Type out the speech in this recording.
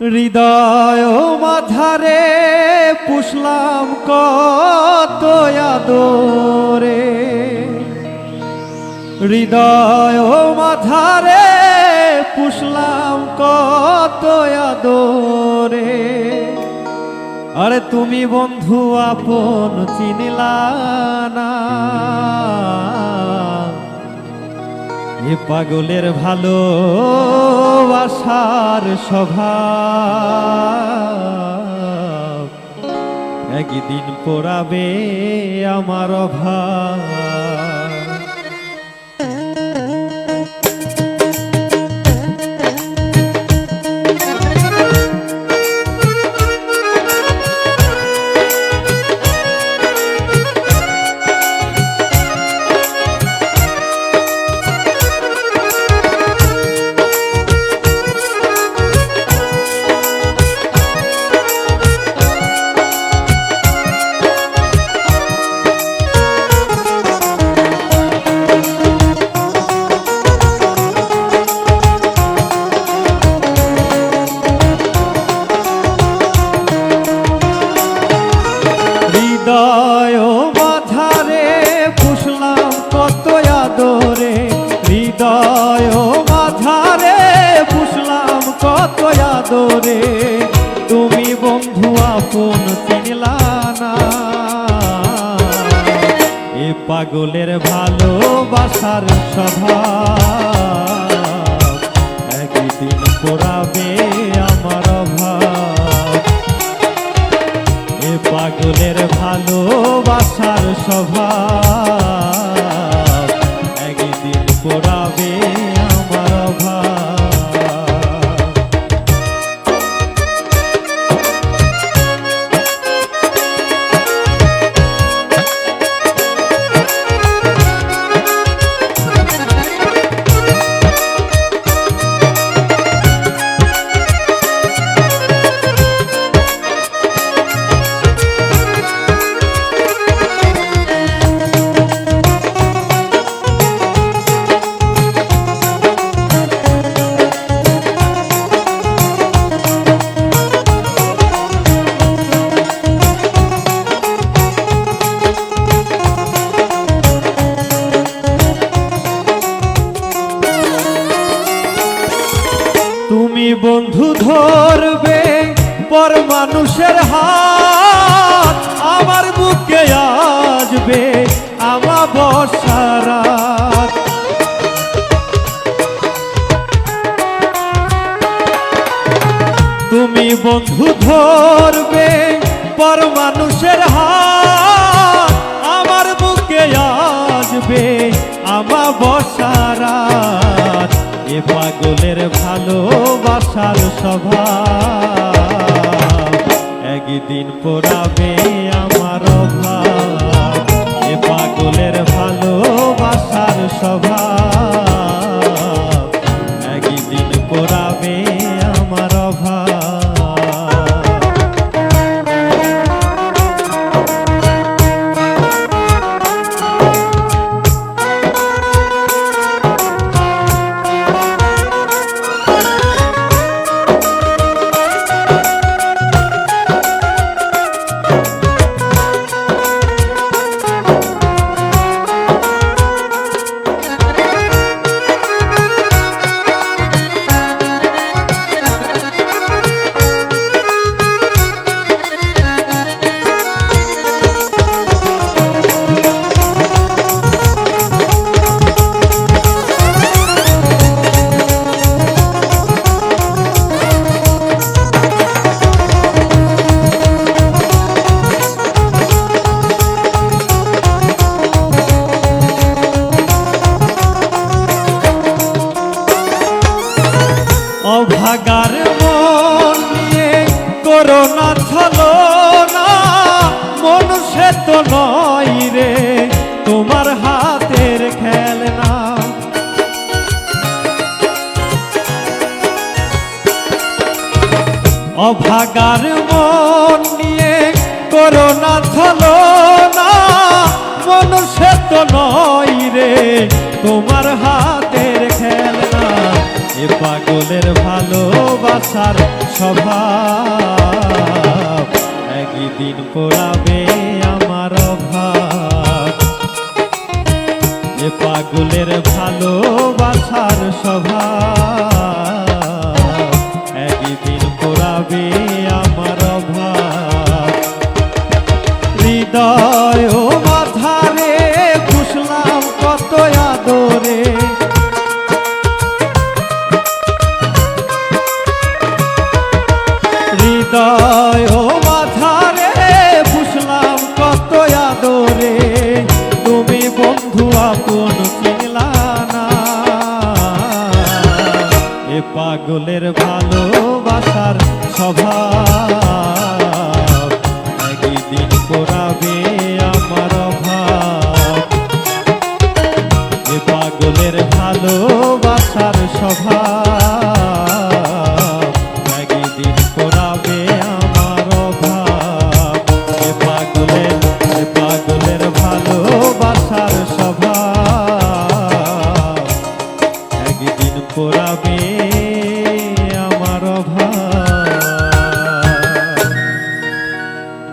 হৃদয় মাধারে পুষলাম কত আদরে। হৃদয় মাধারে পুষলাম কত আদরে। আরে তুমি বন্ধু আপন চিনিলা না। এ পাগলের ভালো আসার স্বভাব। একদিন পড়াবে আমার অভাব। হৃদয় মাধারে পুষলাম কত আদরে। হৃদয় মাধারে পুষলাম কত আদরে। তুমি বন্ধু আপন চিনলা না। এ পাগলের ভালোবাসার স্বভাব। একদিন পড়াবে স্বভাব একদিন পড়াবে। তুমি বন্ধু ধরবে পর মানুষের হাত। আমার বুকে আসবে আমার বসারাত তুমি বন্ধু ধরবে পর মানুষের হাত। আমার বুকে আসবে আমার বসারাত এ পাগলের ভালোবাসার সভা একদিন পড়াবে আমার অভাগার মন নিয়ে করোনা ছলো না। মন সে তো নয় রে, তোমার হাতের খেলনা। এ এ পাগলের ভালোবাসার স্বভাব, একদিন পোড়াবে আমার অভাব। এ পাগলের ভালোবাসার স্বভাব হৃদয়, ও মাথারে পুষলাম কত আদরে। হৃদয়, ও মাথারে পুষলাম কত আদরে। তুমি বন্ধু আপন চিনলা না। এ পাগলের ভালোবাসার স্বভাব। ভালোবাসার স্বভাব।